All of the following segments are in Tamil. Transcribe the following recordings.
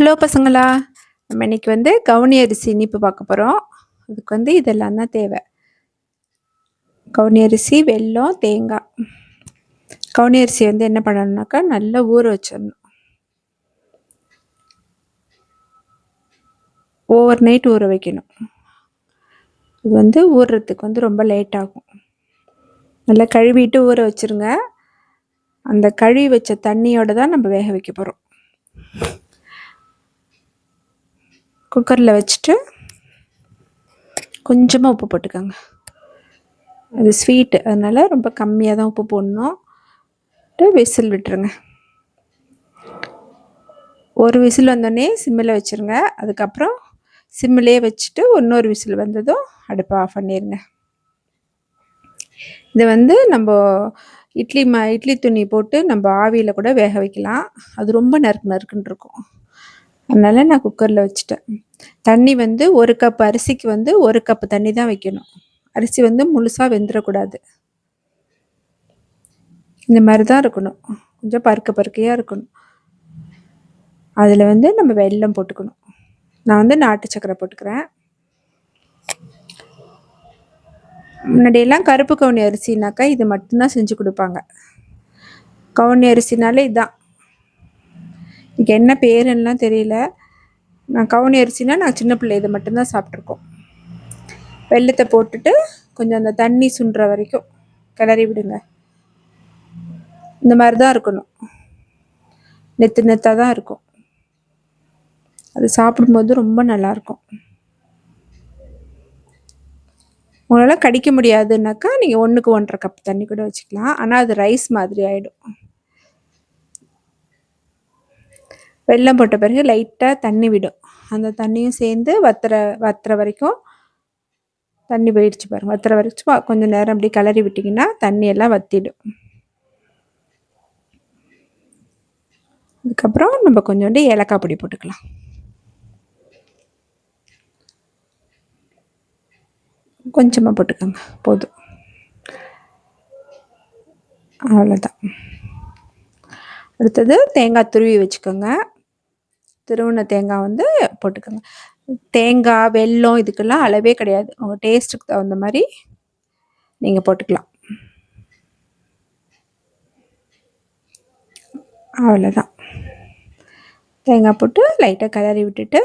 ஹலோ பசங்களா நம்ம இன்றைக்கி வந்து கவுனி அரிசி இனிப்பு பார்க்க போகிறோம் அதுக்கு வந்து இதெல்லாம் தான் தேவை. கவுனி அரிசி வெல்லம் தேங்காய். கவுனி அரிசி வந்து என்ன பண்ணணும்னாக்கா நல்லா ஊற வச்சிடணும். ஓவர் நைட் ஊற வைக்கணும். இது வந்து ஊறுறதுக்கு வந்து ரொம்ப லேட் ஆகும். நல்லா கழுவிட்டு ஊற வச்சுருங்க. அந்த கழுவி வச்ச தண்ணியோடு தான் நம்ம வேக வைக்க போகிறோம் குக்கரில் வச்சுட்டு கொஞ்சமாக உப்பு போட்டுக்கோங்க. அது ஸ்வீட்டு அதனால் ரொம்ப கம்மியாக தான் உப்பு போடணும். விசில் விட்டுருங்க. ஒரு விசில் வந்தோடனே சிம்மில் வச்சுருங்க. அதுக்கப்புறம் சிம்மிலே வச்சுட்டு இன்னொரு விசில் வந்ததும் அடுப்பை ஆஃப் பண்ணிடுங்க இதை வந்து நம்ம இட்லி ம இட்லி துணி போட்டு நம்ம ஆவியில் கூட வேக வைக்கலாம். அது ரொம்ப நறுக்கு நறுக்குன்னு இருக்கும். அதனால் நான் குக்கரில் வச்சுட்டேன். தண்ணி வந்து ஒரு கப் அரிசிக்கு வந்து ஒரு கப் தண்ணி தான் வைக்கணும். அரிசி வந்து முழுசாக வெந்துடக்கூடாது இந்த மாதிரி தான் இருக்கணும். கொஞ்சம் பருக்க பருக்கையாக இருக்கணும். அதில் வந்து நம்ம வெல்லம் போட்டுக்கணும். நான் வந்து நாட்டு சக்கரை போட்டுக்கிறேன். முன்னாடியெல்லாம் கருப்பு கவுனி அரிசினாக்கா இது மட்டும்தான் செஞ்சு கொடுப்பாங்க. கவுனி அரிசினாலே இதுதான் எனக்கு என்ன பேருன்னெலாம் தெரியல. நான் கவுனி அரிசினா நான் சின்ன பிள்ளை இதை மட்டும்தான் சாப்பிட்ருக்கோம் வெள்ளத்தை போட்டுட்டு கொஞ்சம் அந்த தண்ணி சுண்டுற வரைக்கும் கிளறி விடுங்க. இந்த மாதிரி தான் இருக்கணும். நெத்து நெத்தாக தான் இருக்கும். அது சாப்பிடும்போது ரொம்ப நல்லாயிருக்கும். உங்களால் கடிக்க முடியாதுன்னாக்கா நீங்கள் ஒன்றுக்கு ஒன்றரை கப் தண்ணி கூட வச்சுக்கலாம். ஆனால் அது ரைஸ் மாதிரி ஆகிடும் வெள்ளம் போட்ட பிறகு லைட்டாக தண்ணி விடும். அந்த தண்ணியும் சேர்ந்து வத்துற வத்துற வரைக்கும் தண்ணி போயிடுச்சு பாருங்கள் வத்துற வரைக்கும் கொஞ்சம் நேரம் அப்படி கிளறி விட்டிங்கன்னா தண்ணியெல்லாம் வத்திடும். அதுக்கப்புறம் நம்ம கொஞ்சோண்டு ஏலக்காய் பொடி போட்டுக்கலாம். கொஞ்சமாக போட்டுக்கோங்க. போதும். அவ்வளோதான் அடுத்தது தேங்காய் துருவி வச்சுக்கோங்க. திருவண்ண தேங்காய் வந்து போட்டுக்கோங்க. தேங்காய் வெல்லம் இதுக்கெல்லாம் அளவே கிடையாது. உங்கள் டேஸ்ட்டுக்கு தகுந்த மாதிரி நீங்கள் போட்டுக்கலாம். அவ்வளோதான் தேங்காய் போட்டு லைட்டாக கிளறி விட்டுட்டு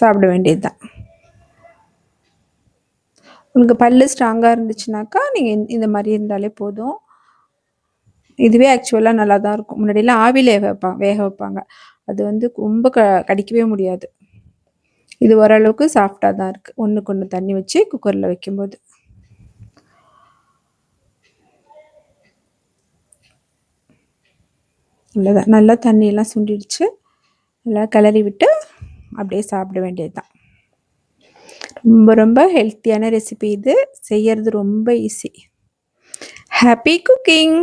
சாப்பிட வேண்டியது தான் உங்களுக்கு பல் ஸ்ட்ராங்காக இருந்துச்சுனாக்கா நீங்கள் இந்த மாதிரி இருந்தாலே போதும். இதுவே ஆக்சுவலாக நல்லா தான் இருக்கும். முன்னாடியெல்லாம் ஆவியில் வேக வைப்பாங்க வேக வைப்பாங்க. அது வந்து ரொம்ப க கடிக்கவே முடியாது. இது ஓரளவுக்கு சாஃப்டாக தான் இருக்குது ஒன்றுக்கு ஒன்று தண்ணி வச்சு குக்கரில் வைக்கும்போது. நல்லதான் நல்லா தண்ணியெல்லாம் சுண்டிடுச்சு. நல்லா கிளறி விட்டு அப்படியே சாப்பிட வேண்டியது தான் ரொம்ப ரொம்ப ஹெல்த்தியான ரெசிபி இது. செய்கிறது ரொம்ப ஈஸி ஹாப்பி குக்கிங்